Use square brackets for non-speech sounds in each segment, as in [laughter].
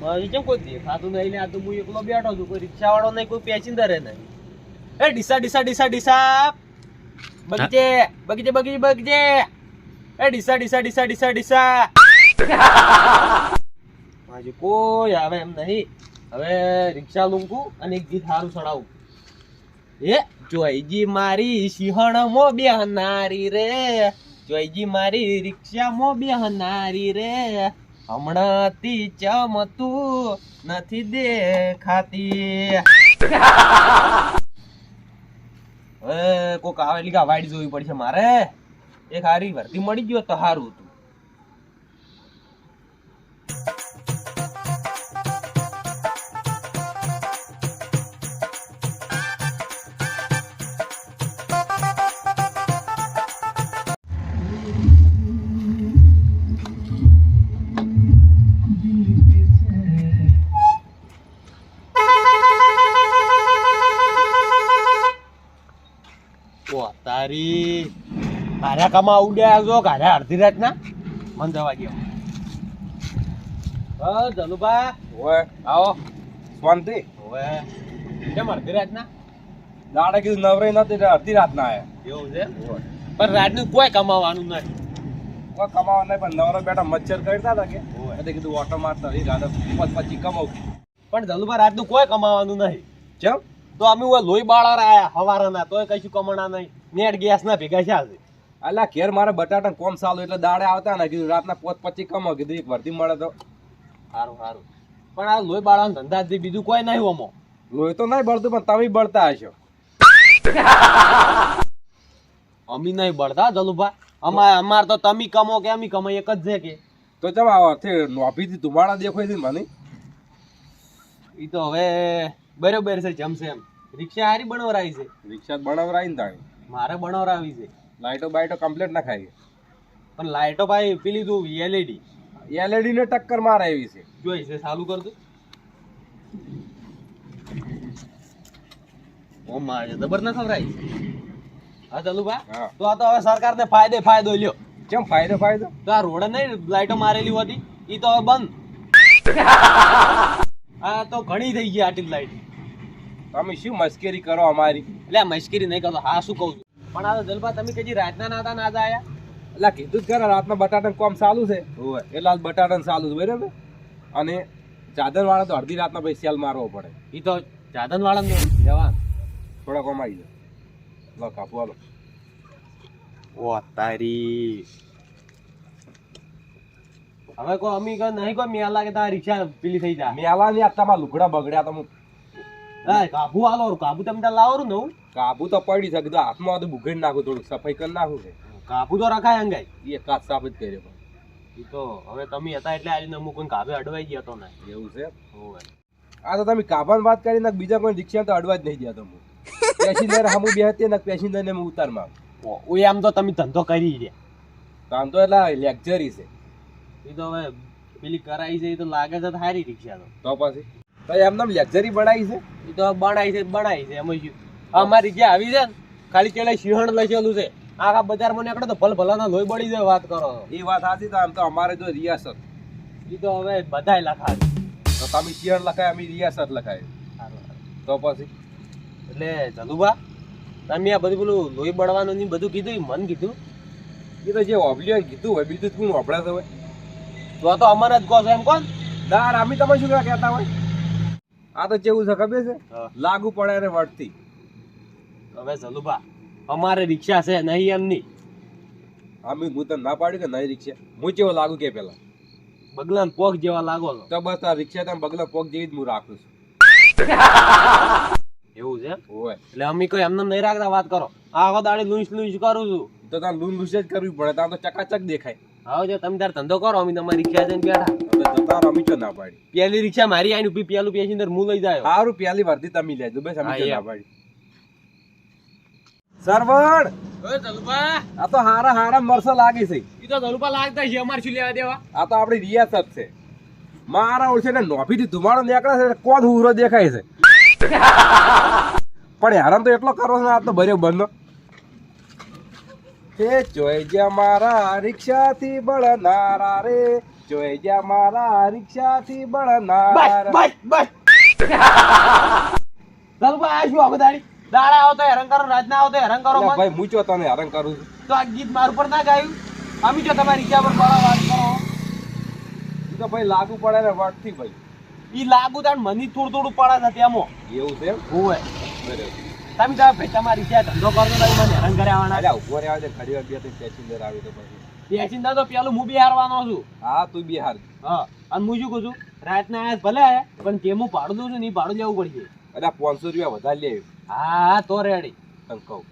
મારી કોઈ બેઠો રિક્ષા વાળો નહીં, કોઈ પેસેન્જર નહીં. એ ડીસા ડીસા ડીસા ડીસા. બગીચે બગીચે બગીચે બગીચે. એ ડીસા કોઈ આવે એમ નહીં. હવે રિક્ષા લૂંકું અને એક ગીત સારું ચડાવું. એ જોઈજી મારી સિંહણ મો બેહનારી રે. જોઈજી મારી રિક્ષા મો બેહનારી રે. હમણાં તી ચમતું નથી દેખાતી. કોક આવે કા વાઈડ જોવી પડશે મારે. એક હારી ભરતી મળી ગયો તો સારું હતું. ગાડા કમા ઉડ્યા છો ગાડા અડધી રાતના? મન જવા ગયો હા જલુભા ઓય આવો. શાંતિ. ઓય કેમ અડધી રાતના? દાડા કીધું નવરે નથી અડધી રાત ના આયા. એવું છે? પણ રાતનું કોઈ કમાવાનું નથી. કોઈ કમાવાનું નહીં પણ નવરો બેઠા મચ્છર કરતા હતા કે. એટલે કીધું ઓટો મારતા રહી ગાડે પછી કમાવું. પણ જલુભા રાતનું કોઈ કમાવાનું નહીં. ચમ? તો અમે લોહી બાળા આવ્યા હવારના તોય કશું કમાણા નહીં. નેટ ગેસ ના ભેગા છે. આજે અલા ઘેર મારે બટાટા કોમ સાલું એટલે દાડે આવતા ને કીધું રાતના પોત પછી કમો. કીધું એક વર્ધી મળે તો. સારું સારું. પણ આ લોહી બાળવાનો ધંધા બીજું કોઈ નહીં હોમો. લોહી તો નહીં બળતું પણ તમે બળતા હશો. [laughs] અમી નહીં બળતા જલુભા. અમાર અમાર તો તમે કમો કે અમે કમાઈ એક જ છે કે. તો ચમ આવો તે નોભીથી ધુમાડા દેખાય છે મને? એ તો હવે બરોબર છે જમશે એમ. રિક્ષા હારી બણવરાવી છે. રિક્ષા બણવરાવી ને તાણી. મારે બણવરાવી છે. લાઈટો બાઇટો કમ્પ્લીટ નખાઈ પણ લાઇટો ભાઈ પેલી તું એલઈડી એલઈડી ને ટક્કર મારે એવી છે. જોઈ છે ચાલુ કર તું. ઓ મારે જબર ના ખવરાઈ હા ચાલુ ભા તો આ તો હવે સરકારને ફાયદે ફાયદો લ્યો. ચમ ફાયદો ફાયદો? તો આ રોડ નહીં લાઈટો મારેલી હતી. ઈ તો હવે બંધ. [laughs] આ તો ઘણી થઈ ગઈ આટલી લાઇટ તમે શું મસ્કરી કરો અમારી? એટલે મશ્કરી નહીં કરતો હા શું કહું છું. પણ આ જલબા તમે કજી રાતના નાતા ના આયા એટલે કીધું જ ખરા રાતના બટાટા કોમ ચાલુ છે. એટલે આજ બટાટા ચાલુ છે બરાબર? અને ચાદર વાળા તો અડધી રાતના પછી સેલ મારવો પડે. એ તો જાદન વાળા ને જવા થોડા કમાઈ જાય લો કાપુ હાલો. ઓ તારી. હવે કો અમી કો નહીં કો મેલા કે તારી રિક્ષા પેલી થઈ જા. મેલાની આ તમારા લુગડા બગડ્યા તમે હા કાબુ આલો કાબુ તમે લાવો નવું. કાબુ તો પડી હાથમાં તો નાખું થોડું સફાઈ કરી નાખું છે. કાબુ તો રખાય અંગાઈ એ કાચ સાફ કર્યો પણ. ઈ તો હવે તમે હતા એટલે આજે અમુક કોઈ કાબે અડવાઈ ગયા તો ને. એવું છે? આ તો તમે કાબાની વાત કરી ને બીજા કોઈ રિક્ષા તો અડવા જ નહીં ગયા તમે. પેસેન્જર હમું બે હતી ને પેસેન્જર ને ઉતારમાં ઓય આમ તો તમે ધંધો કરી રહ્યા. ધંધો એટલે લેક્ચરી છે. એ તો હવે પેલી કરાઈ છે એ તો લાગે છે સારી રિક્ષા તો તો પછી? તો એમને લેક્ચરી બનાવી છે. એ તો બનાવી છે બનાવી છે એમાં શું અમારી જે આવી છે ને ખાલી ચેડે સિંહણ લખેલું છે. આખા બજાર મને એકડે તો ભલ ભલાના લોહી બળી જાય વાત કરો. એ વાત સાચી તો આમ તો અમારે જો રિયાસત. એ તો હવે બધાય લખાવી. તો તમે શિયર લખાય અમે રિયાસત લખાય. તો પછી? એટલે જલુભા તમે આ બધું પેલું લોહી બળવાનું ને બધું કીધું એ મન કીધું? એ તો જે ઓબલ્યો કીધું હોય બીજું કોણ ઓબળે તો હોય તો તો અમારે જ કહો છો એમ કોણ? દાર અમે તમે શું કહેતા હોય? આ તો કેવું છે ખબર છે? લાગુ પડે ને વળતી. હવે જલુભા અમારે રિક્ષા છે નહીં એમની. અમે હું તને ના પાડ્યું કે નહીં રિક્ષા? હું કેવો લાગુ કે પેલા? બગલા પોક જેવા લાગો છો. તો બસ આ રિક્ષા તમે બગલા પોક જેવી જ હું રાખું છું. એવું છે હોય. એટલે અમે કોઈ એમને નહીં રાખતા વાત કરો. આખો દાડે લૂંચ લૂંચ કરું છું. તો તાર લૂંચ લૂંચ જ કરવી પડે તાર તો ચકાચક દેખાય. હવે જો તમે તાર ધંધો કરો અમે તમારી રિક્ષા જઈને બેઠા. જતા રહો, અમે ચો ના પાડી. પેલી રિક્ષા મારી આવીને ઊભી પેલું પેસેન્જર હું લઈ જાય. સારું પેલી વર્ધી તમે લેજો બસ અમે ચો ના પાડી. સરવણ! ઓય જલુભા આ તો હારા હારા મરસો લાગે છે. ઈ તો જલુભા લાગતા છે અમારે શું લેવા દેવા? આ તો આપણી રિયાસત છે. મારા ઓળશે ને નોભીથી ધુમાડો નીકળે છે કોણ હુરો દેખાય છે? [laughs] પણ હેરાન તો એટલો કરો ને આ તો ભર્યો બંધો. તે જોઈજે મારા રિક્ષાથી બળનારા રે. જોઈજે મારા રિક્ષાથી બસ બસ બસ. ચાલ આ શું આ દાડા આવો તો હેરાન કરો રાતના આવો તો હેરાન કરો ભાઈ હું ચો તને હેરાન કરું તો આ ગીત મારું પર ના ગાયું? અમે જો તમારી ઈચ્છા પર બળા વાત કરો. તો ભાઈ લાગુ પડે ને વટથી ભાઈ. ઈ લાગુ તાણ મને થોડું થોડું પડે છે તેમાં. એવું છે? બરાબર. તમે તો ભાઈ તમારી ધંધો કરો તો મને હેરાન કર્યા આવવાના અલ્યા ઊભો રહ્યા છે ઘડી વાર બે ત્રણ પેસેન્જર આવી તો પછી. પેચિંદા તો પેલું હું બી છું. હા તું બી હાર હા અને હું શું કહું છું રાતના આયા ભલે પણ તેમ હું ભાડું દઉં છું ને ભાડું લેવું પડશે. અલ્યા પાંચસો રૂપિયા વધારે લે. હા હા તો રેડી. તને કહું.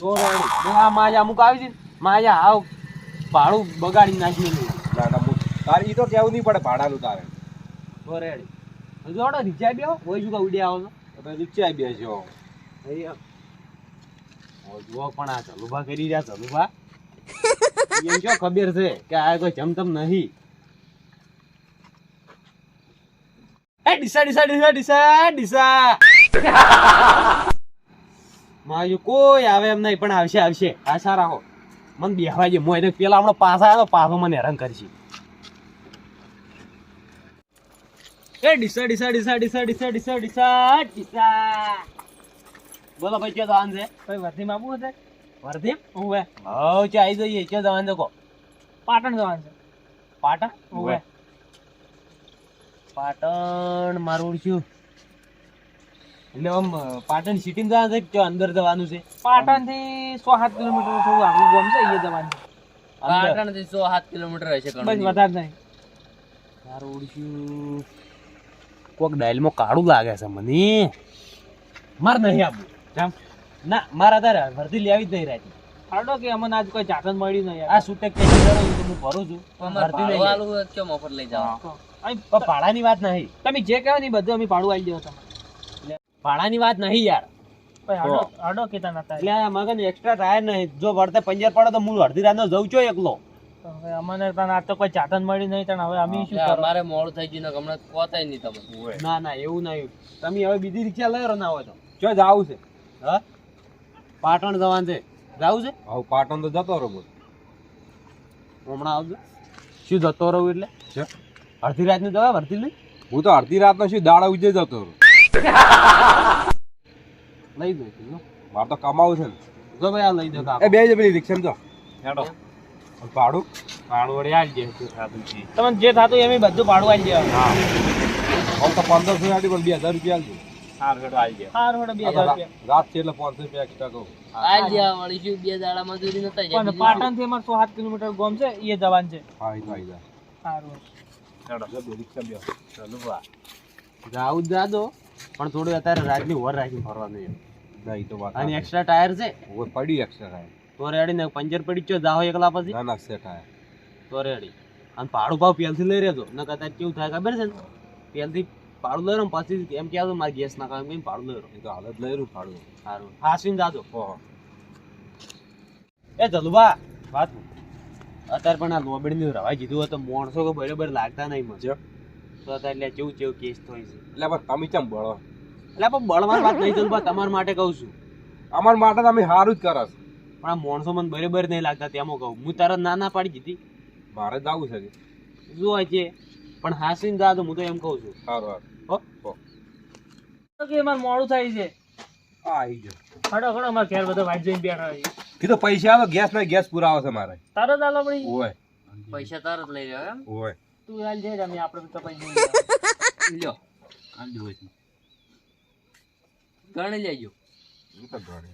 તો રેડી. હું આ માજા અમુક આવી છે માજા આવ ભાડું બગાડી નાખી ના ના તારે ઈ તો કેવું નહીં પડે ભાડાનું તારે. તો રેડી. હજુ આવડો રીચાઈ બેહો હોય શું કા ઉડી આવો તમે બેસજો છો અહીંયા. ઓ જુઓ પણ આ ચલુભા કરી રહ્યા ચલુભા એમ શું ખબર છે કે આ કોઈ જમતમ નહીં એ ડીસા ડીસા ડીસા ડીસા ડીસા માયું કોઈ આવે એમ નહીં પણ આવશે આવશે આશા રાખો મને બેહવા જે મોય પેલા હમણાં પાછા આવ્યો પાછો મને હેરાન કરશે એ ડીસા ડીસા ડીસા ડીસા ડીસા ડીસા ડીસા ડીસા બોલો ભાઈ ક્યાં જવાનું છે? ભાઈ વર્ધીમાં આવવું હશે? વર્ધી? ઉવે હવ ચા આવી જઈએ. ક્યાં જવાનું છે કો પાટણ જવાનું છે. પાટણ? ઉવે. પાટણ મારું ઓળખ્યું. એટલે આમ પાટણ સિટી જવાનું છે કે અંદર જવાનું છે? પાટણથી સો સાત કિલોમીટર થોડું આગળ ગામ છે એ જવાનું પાટણથી સો સાત કિલોમીટર હશે બસ વધારે નહીં. મારું ઓળખ્યું. કોક ડાયલમાં કાળું લાગે છે મને. માર નહીં આપવું જામ. ના મારા તારે વર્ધી લેવી જ નહીં રહેતી હાડો કે અમને આજ કોઈ જાતન મળી નહીં આ સુટેક કે તો હું ભરું છું. વર્ધી લઈ. આલુ કેમ મફત લઈ જાવ? પણ ભાડાની વાત નહીં. તમે જે કહો ને બધું અમે ભાડું આવી દેવો તમે ભાડાની વાત નહીં યાર. હાડો હાડો કેતા નતા એટલે મગન એક્સ્ટ્રા ટાયર નહીં. જો વળતે પંજર પડે તો હું અડધી રાતનો જઉં છું એકલો. અમને તને આજ તો કોઈ ચાતન મળી નહીં તને હવે અમે શું કરો? મારે મોડું થઈ ગયું ને હમણાં કોતાય નહીં તમે. ના ના એવું નહીં. તમે હવે બીજી રિક્ષા લઈ ના હોય તો. ચો જાવું છે. હા? પાટણ જવાનું છે. જાવું છે? હા પાટણ તો જતો રહો હમણાં આવજો. શું જતો રહું એટલે? અડધી રાતની દવા ભરતી લઈ હું તો અડધી રાતનો શું દાડા ઉજે જતો રહું. લઈ દો મારે તો કમાવું છે ને. જો ભાઈ આ લઈ દો એ બે જ પેલી રિક્ષા જો. હેડો. ભાડું? ભાડું વડે આવી જાય શું થાતું તમને જે થતું એમ બધું ભાડું આવી દેવાનું. આમ તો પંદરસો આડી પણ બે હજાર રૂપિયા આલજો. સારું હેડો આલી દે સારું હેડો બે આ તો હજાર રા- રૂપિયા રાત છે એટલે પાંચસો રૂપિયા એક્સ્ટ્રા કહું. આ જ્યાં વળી શું બે દાડા મજૂરી નતા જાય પણ પાટણથી અમારે સો કિલોમીટર ગામ છે એ જવાનું છે. હા એ તો આવી જાય. સારું જો રિક્ષા બે ચાલુ બા. જાવું જ જાદો પણ થોડું અત્યારે રાતની ઓર રાખી ફરવાનું એમ ના એ તો વાત અને એક્સ્ટ્રા ટાયર છે? પડ્યું એક્સ્ટ્રા ટાયર તો રેડી ને પંચર પડી ચો જાઓ એકલા પછી? ના ના થાય તો રેડી અને ભાડું ભાવ પેલથી લઈ રહેજો. ન કદાચ કેવું થાય ખબર છે ને? પેલથી ભાડું લઈ રહ્યો પછી એમ કહેતો મારે ગેસ ના કામ કઈ ભાડું લઈ રહ્યો તો હાલત લઈ રહ્યું ભાડું સારું. હાસીને જાજો. એ જલુબા વાત અત્યારે પણ આ લોબડીની રવાઈ કીધું હતું માણસો કે બરાબર લાગતા નહીં મજો તો અત્યારે એટલે જેવું જેવું કેસ થાય છે. એટલે પણ તમે ચમ બળો? એટલે પણ બળવાની વાત નહીં જલુબા તમારા માટે કહું છું. અમાર માટે તમે સારું જ કરસ પણ આ માણસો મને બરાબર નહીં લાગતા તેમાં કહું. હું તારા ના ના પાડી દીધી મારે જવું છે કે? શું હોય છે? પણ હાસીને દાદો હું તો એમ કહું છું. સારું તો કે અમારે મોડું થાય છે. આવી જાઓ હાડો હાડો અમારે ઘેર બધા વાંચ જઈને બેઠા છે. કીધું પૈસા આવે ગેસ ના ગેસ પૂરા છે મારે. તરત આલો પડી ઓય. પૈસા તરત લઈ રહ્યો એમ. ઓય. તું હાલ અમે આપણે તો પૈસા લ્યો. ગણી લેજો. હું તો ગણે.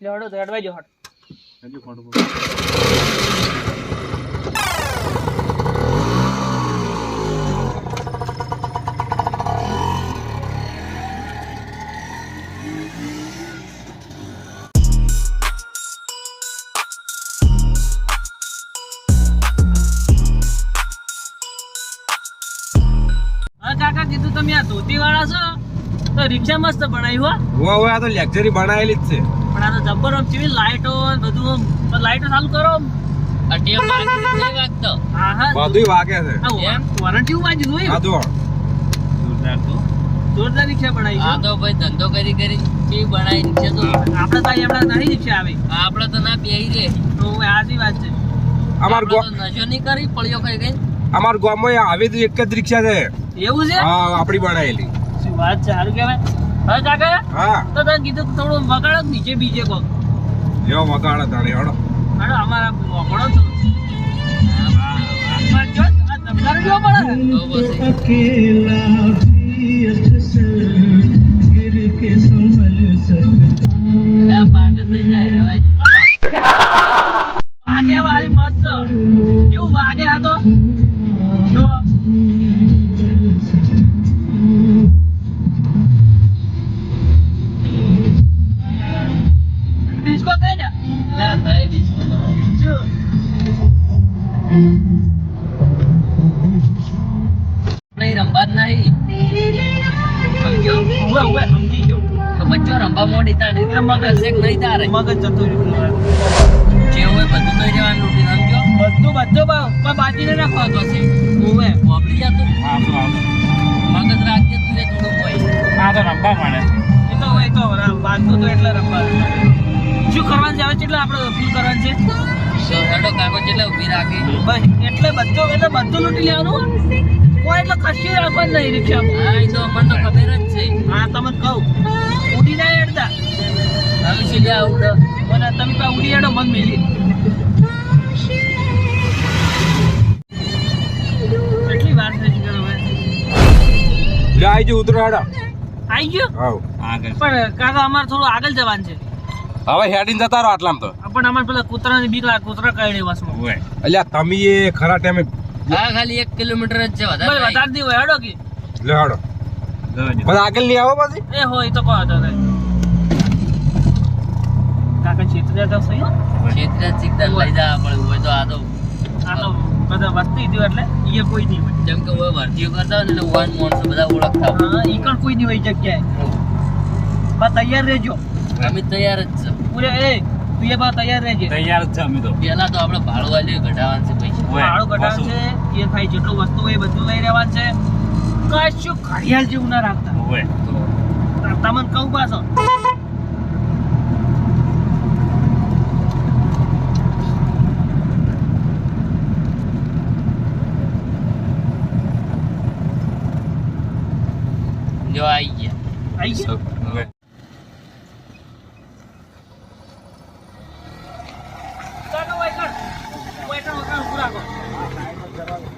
લે હડો તો એડવાઈ જાઓ હટ હા તો મસ્ત બનાવી હો. હો આ તો લેક્ચરી બનાવેલી જ છે. પણ આ તો જબ્બર આમ ચીવી લાઈટો બધું. લાઈટો ચાલુ કરો. આ ટેપ વાગતો. હા હા. બધું વાગે છે. એમ? વોર- વોરંટી હું વાંચી જોયું આ તો. જોરદાર રિક્ષા બનાવી આ તો ભાઈ ધંધો કરી કરી કેવી બનાવી છે તો. આપણે તો અહીંયા નહીં રિક્ષા આવી. આપણે તો ના બેહી રે. તો આજી વાત છે. અમાર આપણે ગો નજો નશો નહીં કરી પડ્યો કઈ કઈ અમાર ગામમાં આવી તો એક જ રિક્ષા છે. એવું છે? હા આપણી બનાવેલી. શું વાત છે સારું કહેવાય. હવે કાકા? હા. તો તને કીધું કે થોડું વગાડો નીચે બીજે કોક. લ્યો વગાડો તારે હડો. હડો અમારા વગાડો છો. આ જો, આ ધબકારો કેવો પડે તો પછી મોડી તારે એટલે મગજ એક નહીં તારે? મગજ જતું રહ્યું. જેવું હોય બધું લઈ જવાનું રૂટીન સમજો? બધું બધું પણ નહીં રાખવા તો છે. ઉભે. વાપરી જતું મગજ રાખજે તું થોડું હોય. એ તો હોય તો રા- બાંધવું તો એટલે રમવાનું. શું કરવાનું છે? હવે કેટલા આપણે ફીલ કરવાનું છે? હેડો કાકો એટલે ઊભી રાખી? બસ એટલે બધું એટલે બધું લૂંટી લેવાનું? કોઈ એટલે કશું રાખવાનું નહીં હા એ તો મને તો ખબર જ છે. હા તમને કહું. શું આવડે મને તમે તો ઉડી હેડો મન મિલી. કેટલી વાર થઈ ગઈ હવે? લે આઈ જી ઉતરો આવી ગયો? હાવ પણ કાકા અમારે થોડું આગળ જવાનું છે. હવે હેડીને જતા રહો આટલામ તો. પણ અમારે પેલા કૂતરાની બીક લાગે કૂતરા કાઢી વાસમાં અલ્યા તમે એ ખરા ટાઈમે હા ખાલી એક કિલોમીટર જ છે વધારે હોય હેડો કે. લે આગળ નહીં આવો પછી? એ હોય તો કહો તો નહીં. કાકા છેતર્યા તો સહી હો. ક્ષેત્ર લઈ જવા પડે હોય તો આ તો આ તો બધા વસ્તી થયું એટલે ઈ કોઈ નહીં હોય. જેમ કે હોય ભરતીઓ કરતા હોય ને એટલે વન માણસો બધા ઓળખતા હોય. હા ઈ પણ કોઈ નહીં હોય જગ્યાએ. બા તૈયાર રહેજો. અમે તૈયાર જ છે. પૂરે એ તું એ બા તૈયાર રહેજે. પેલા તો આપણે ભાડું વાળી ઘટાડવાનું છે પૈસા. ભાડું કઢાવ છે એ થાય જેટલું વસ્તુ હોય બધું લઈ રહેવાનું છે. કશું ઘડિયાળ જેવું ના રાખતા. હોય. તમને કહું પાછો. જો આવી ગયા આઈ ગયા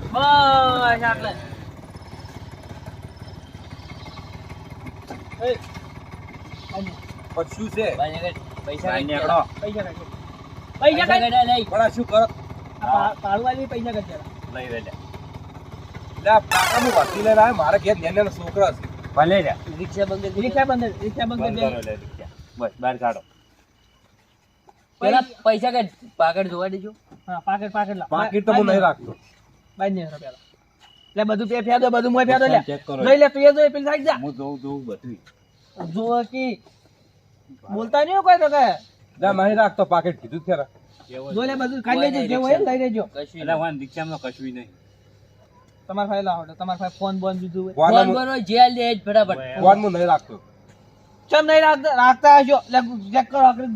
બસ આટલે શું છે પૈસા નીકળો. પૈસા પૈસા કાઢ્યા નહીં પણ આ શું કરો પાડવાલી પૈસા કાઢ્યા લઈ લે આ કાકા હું વાંચી લઈને આવ્યો મારે ઘેર નાના છોકરા છે રિક્ષા બંધ રિક્ષા બંધ રિક્ષા. બંધ કરી દે પેલા પૈસા કાઢ પાકડ જોવા દેજો. હા પાકેટ પાકેટ લા પાકીટ તો હું નહીં રાખતો. બાઈ ને પેલા. લે બધું પે ફેદો બધું મોય ફેદો લે. ચેક લે તું એ જો એ પેલી સાઈડ જા. જો કી બોલતા નહીં કોઈ તો કે. નહીં રાખતો પાકેટ કીધું જ ખરા. જો લે બધું ખાઈ લેજો જેવું હોય ને લઈ લેજો. કશું તમારા ભાઈ લાવો તમારા ભાઈ ફોન બોન બીજું હોય. ફોન બોન હોય જેલ દે જ ફટાફટ. ફોન હું નહીં રાખતો. ચમ નહીં રાખતા? રાખતા હશો? ચેક કરો આગળ.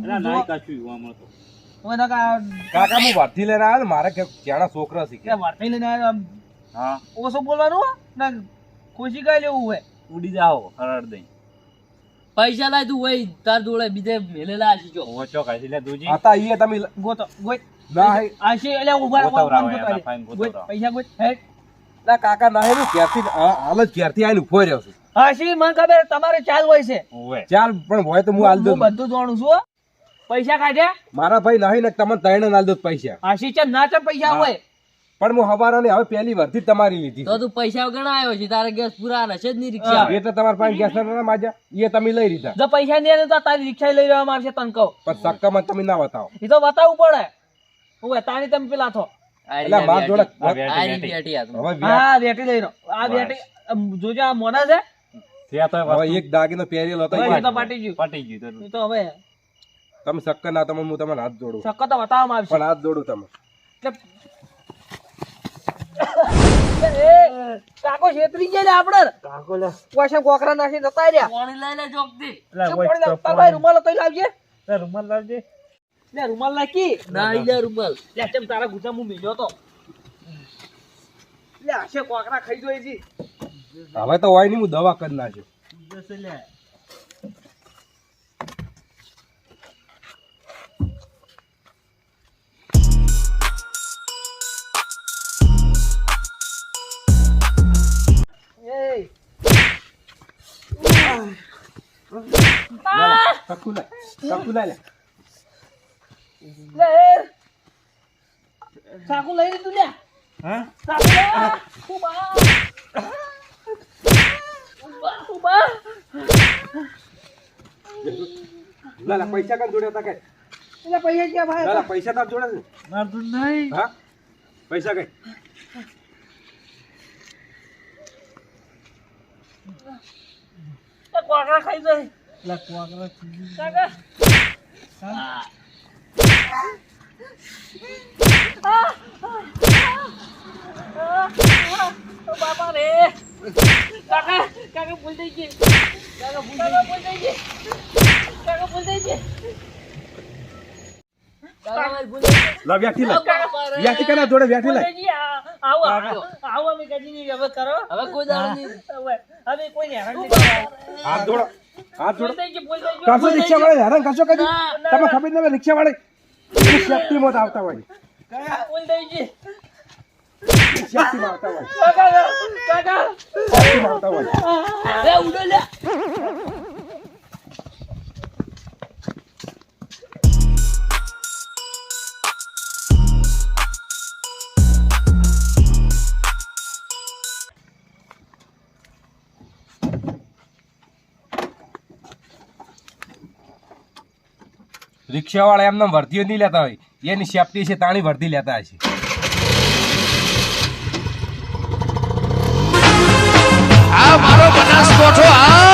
મને કા કાકા હું વાંચી લઈને આવ્યો મારે કે ક્યાંના છોકરા છે કે. વાર્તા લઈને આવ્યો આમ. ઓછું બોલવાનું હો? ના ખુશી કઈ લેવું હોય? પૈસા લાય તું હોય તાર જોડે બીજે મેલેલા હશે જો. આતા ઈએ તમે ગોતો ગોત ના આશી એટલે ઊભા. પૈસા ગોત હેડ. ના કાકા ના હેલું ક્યારથી હાલ જ ક્યારથી આવીને ઊભો રહ્યો છું. આશી મને ખબર તમારે ચાલ હોય છે. ચાલ પણ હોય તો હું હાલ દઉં. બધું જાણું છું પૈસા કાઢ્યા? મારા ભાઈ નહીં ને તમને ત્રણ હાલ દો પૈસા. આશી ચમ ના ચમ પૈસા હોય? પણ હું હવારાને હવે પહેલી વરથી થી તમારી લીધી તો તું પૈસા વગર આવ્યો છે તારે ગેસ પૂરા હશે જ નહીં રિક્ષા. એટલે તમારા પાસે ગેસ ના માજા. એ તમે લઈ લીધા. જો પૈસા નહીં આવે તો તારી રિક્ષા લઈ લેવા મારશે તને કહું. પણ સક્કામાં તમે ના બતાવો. એ તો બતાવવું પડે. હું તારી તમે પેલા થો એટલે માર જોડે આ રીતે બેઠી આ તું. હવે વ્યા- હા બેટી લઈ લો. આ બેટી જોજો આ મોના છે? એક દાગીનો પહેરેલો હતો હવે એ એ ગયું તો હવે તમે સક્કર ના તમે હું તમને હાથ જોડું. સક્કર તો બતાવવામાં આવશે. પણ હાથ જોડું તમે. એટલે કાકો છેતરી ગયા લે આપણે પાછા કોકરા નાખી જતા રહ્યા. પાણી લઈ લે જોગથી. ચમ પડી જા, તાર ભાઈ રૂમાલ લાવજે. લે રૂમાલ નાખી. ના લે રૂમાલ. લે તેમ તારા ગુજા હું મેલ્યો તો? લે આશે કોકરા ખાઈ જોઈ જી હવે તો હોય નહીં હું દવા કરી નાખ્યો લે એ ચક્કુ લાય ચક્કુ લાય લે. લે ચાકુ લઈ લીધું લે હા ચાકુ લે ઊભા ઊભા ઊભા લા લા, પૈસા કાં જોડે હતા કઈ એટલે પૈસા ક્યાં ભાઈ લા લા, પૈસા તાર જોડે છે મારતું નહીં હા પૈસા કઈ એ કોકરા ખાઈ જાય લે કોકરા કાકા બાપા રે કાકા કાકા ભૂલ થઈ ગઈ કાકા ભૂલ થઈ ગઈ કાકા ભૂલ થઈ ગઈ કાકા મારી ભૂલ થઈ ગઈ લા વ્યાથી લા. કાકા કના જોડે વ્યાથી લાય ભૂલ થઈ ગઈ. આ- આવો આવો આવો અમે કદી હવે કરો હવે કોઈ દાડો નહીં. હવે હવે કોઈ ને હેરાન હાથ જોડો. હાથ જોડો. થઈ ગઈ ભૂલ થઈ ગઈ કરશો રિક્ષા વાળે હેરાન કરશો કદી? તમે ખબર નહીં રિક્ષા વાળા સેફટી માં આવતા હોય. ગઈ. માં આવતા હોય. કાકા કાકા. આવતા હોય. લે ઉડો લે. રિક્ષા વાળા એમને વર્ધીઓ નહીં લેતા હોય. એની સેફટી છે, તાણી વર્ધી લેતા હશે. આ મારો બનાસકોઠો આ